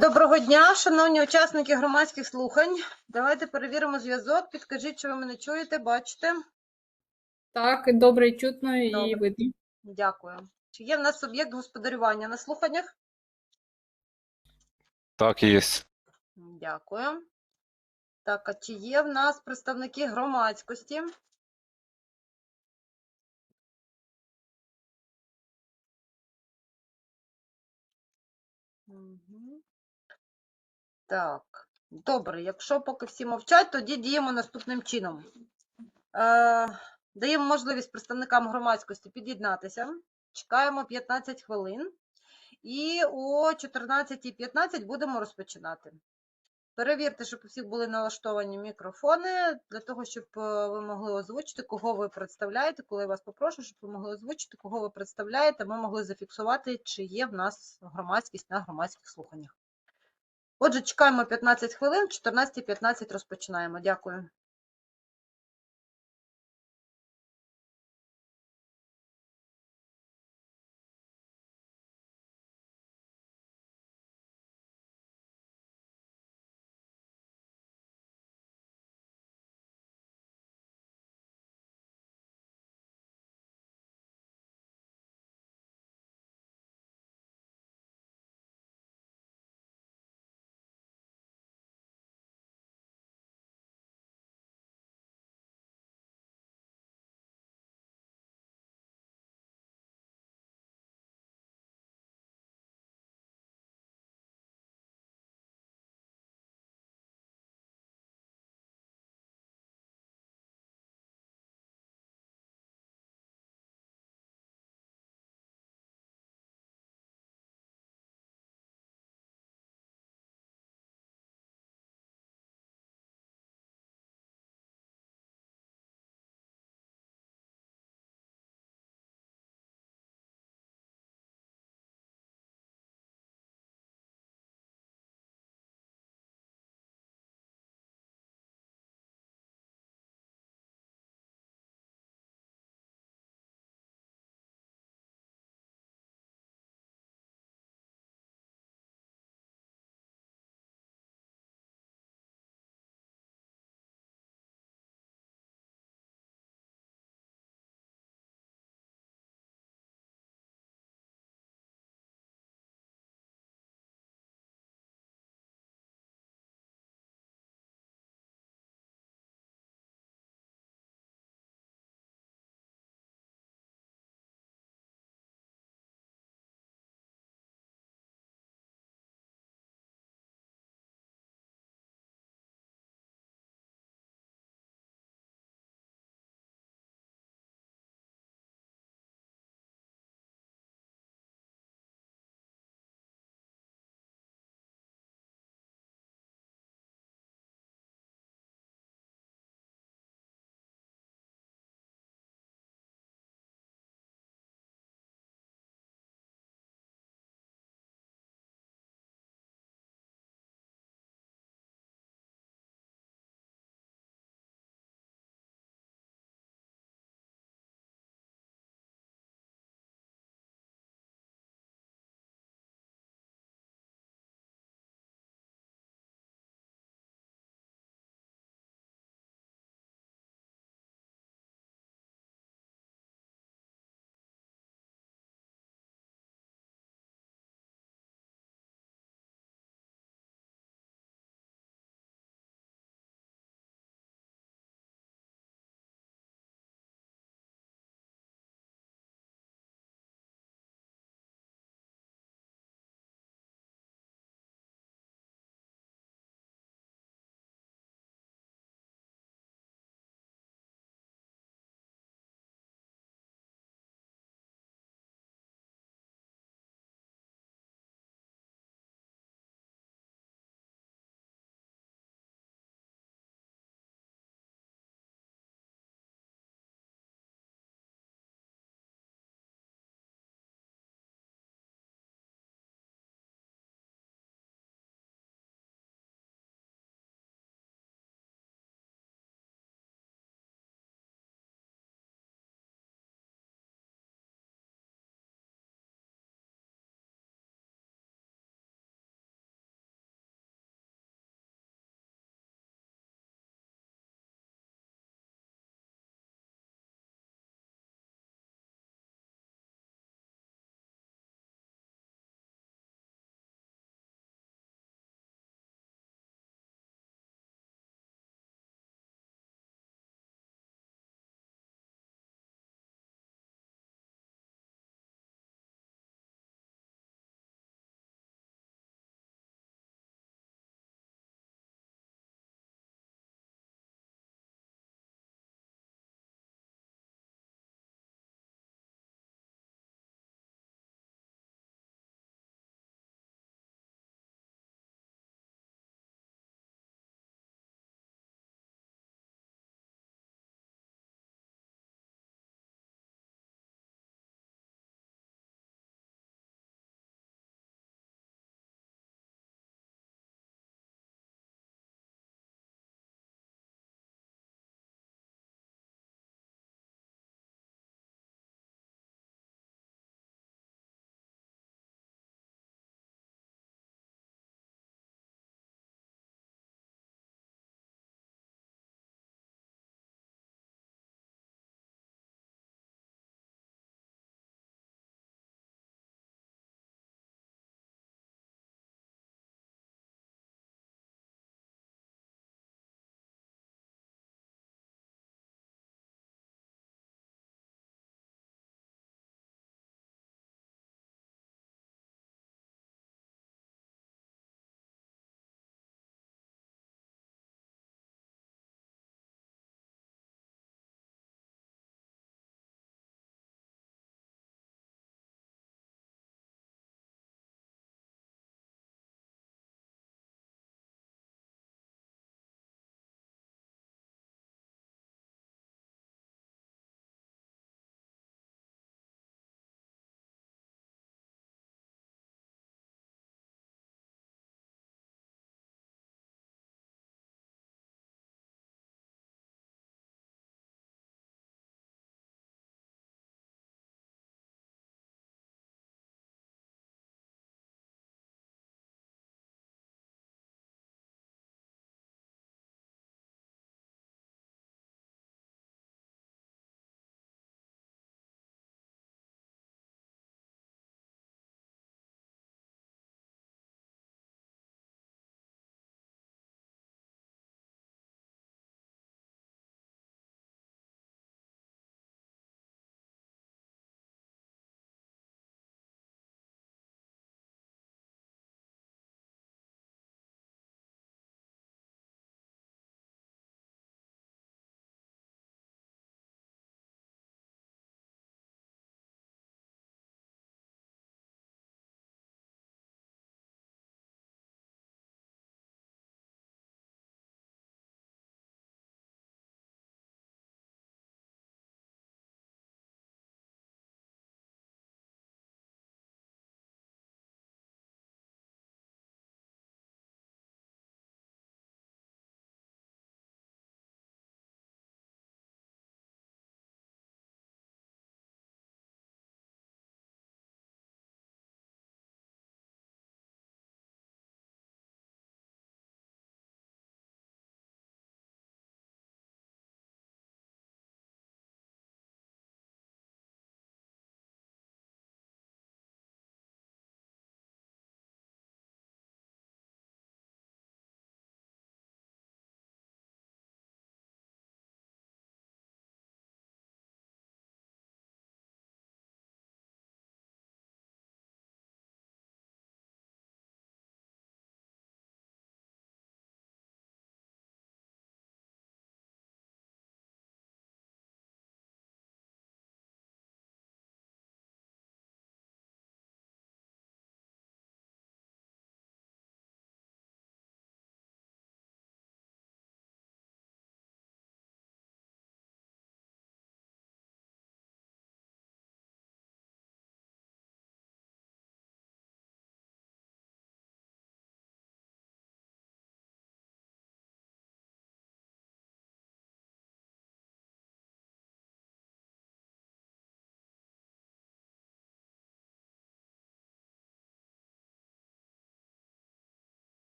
Доброго дня, шановні учасники громадських слухань. Давайте перевіримо зв'язок. Підкажіть, чи ви мене чуєте, бачите. Так, добре чутно і Добре. видно. Дякую. Чи є в нас суб'єкт господарювання на слуханнях? Так, є. Дякую. Так, а чи є в нас представники громадськості? Мгм. Так, добре. Якщо поки всі мовчать, тоді діємо наступним чином. Е, даємо можливість представникам громадськості під'єднатися. Чекаємо 15 хвилин. І о 14.15 будемо розпочинати. Перевірте, щоб у всіх були налаштовані мікрофони, для того, щоб е, ви могли озвучити, кого ви представляєте. Коли я вас попрошу, щоб ви могли озвучити, кого ви представляєте, ми могли зафіксувати, чи є в нас громадськість на громадських слуханнях. Отже, чекаємо 15 хвилин, 14.15 розпочинаємо. Дякую.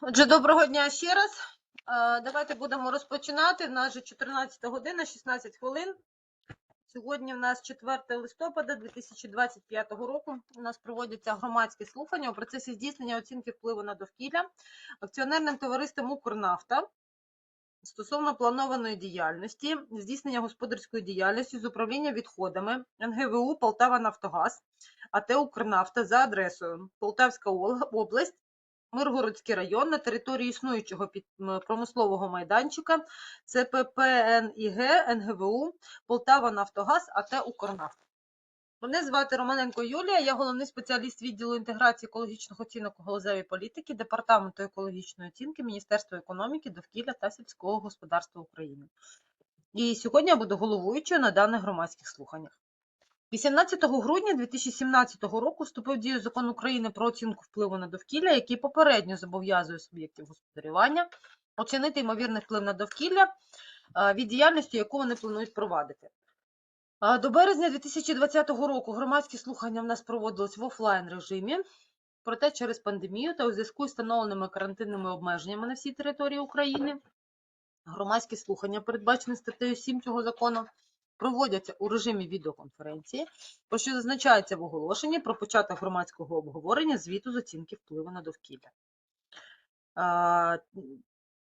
Отже, доброго дня ще раз. Давайте будемо розпочинати. В нас вже 14 година, 16 хвилин. Сьогодні в нас 4 листопада 2025 року. У нас проводяться громадські слухання у процесі здійснення оцінки впливу на довкілля акціонерним товариством «Укрнафта» стосовно планованої діяльності, здійснення господарської діяльності з управління відходами НГВУ Полтава Нафтогаз АТ «Укрнафта» за адресою Полтавська область, Миргородський район на території існуючого промислового майданчика ЦПП НІГ НГВУ Полтава Нафтогаз АТ «Укрнафта». Мене звати Романенко Юлія, я головний спеціаліст відділу інтеграції екологічних оцінок у галузевій політики Департаменту екологічної оцінки Міністерства економіки, довкілля та сільського господарства України. І сьогодні я буду головуючою на даних громадських слуханнях. 18 грудня 2017 року вступив в дію закон України про оцінку впливу на довкілля, який попередньо зобов'язує суб'єктів господарювання оцінити ймовірний вплив на довкілля е, від діяльності, яку вони планують провадити. До березня 2020 року громадські слухання в нас проводились в офлайн режимі. Проте через пандемію та у зв'язку з встановленими карантинними обмеженнями на всій території України громадські слухання, передбачені статтею 7 цього закону, проводяться у режимі відеоконференції, про що зазначається в оголошенні про початок громадського обговорення звіту з оцінки впливу на довкілля.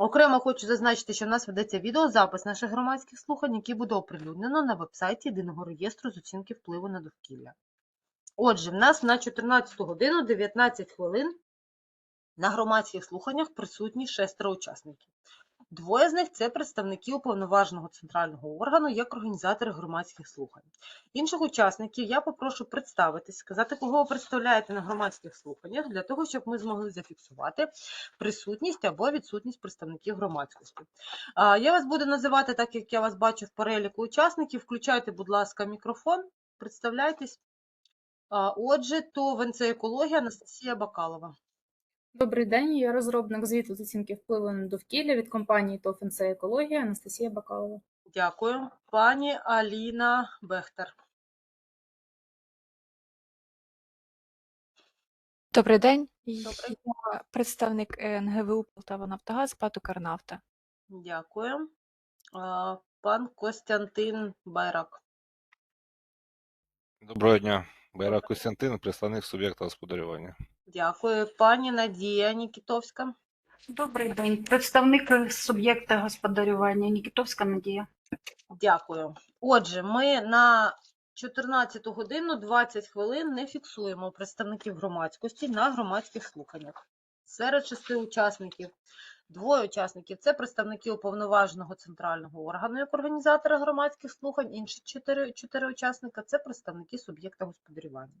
Окремо хочу зазначити, що в нас ведеться відеозапис наших громадських слухань, який буде оприлюднено на вебсайті Єдиного реєстру з оцінки впливу на довкілля. Отже, в нас на 14 годину 19 хвилин на громадських слуханнях присутні шестеро учасників. Двоє з них це представники уповноваженого центрального органу як організатори громадських слухань. Інших учасників я попрошу представитись, сказати, кого ви представляєте на громадських слуханнях, для того, щоб ми змогли зафіксувати присутність або відсутність представників громадськості. Я вас буду називати так, як я вас бачу в переліку учасників. Включайте, будь ласка, мікрофон, представляйтесь. Отже, то ВНЦ екологія Анастасія Бакалова. Добрий день, я розробник звіту з оцінки впливу на довкілля від компанії «НЦ Екологія Анастасія Бакалова. Дякую. Пані Аліна Бехтер. Добрий день. Добрий. Я представник НГВУ Полтава Нафтогаз, ПАТ «Укрнафта». Дякую. Пан Костянтин Байрак. Доброго дня. Байрак Костянтин, представник суб'єкта господарювання. Дякую. Пані Надія Нікітовська. Добрий день. Представник суб'єкта господарювання Нікітовська Надія. Дякую. Отже, ми на 14 годину 20 хвилин не фіксуємо представників громадськості на громадських слуханнях. Серед шести учасників двоє учасників це представники уповноваженого центрального органу як організатора громадських слухань, інші чотири, чотири учасника це представники суб'єкта господарювання.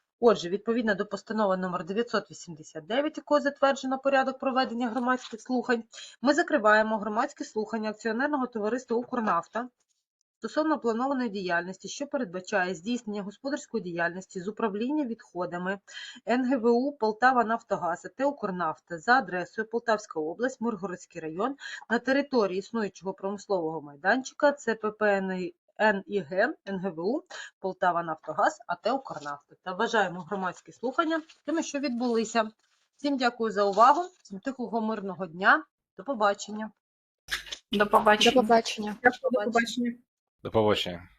Отже, відповідно до постанови номер 989, якою затверджено порядок проведення громадських слухань, ми закриваємо громадські слухання акціонерного товариства «Укрнафта» стосовно планованої діяльності, що передбачає здійснення господарської діяльності з управління відходами НГВУ Полтава Нафтогаз та Укрнафта за адресою Полтавська область, Миргородський район на території існуючого промислового майданчика ЦПП НІГ НГВУ Полтава Нафтогаз АТ Укрнафта. Та вважаємо громадські слухання тими, що відбулися. Всім дякую за увагу. Всім тихого мирного дня. До побачення. До побачення. До побачення. До побачення. До побачення.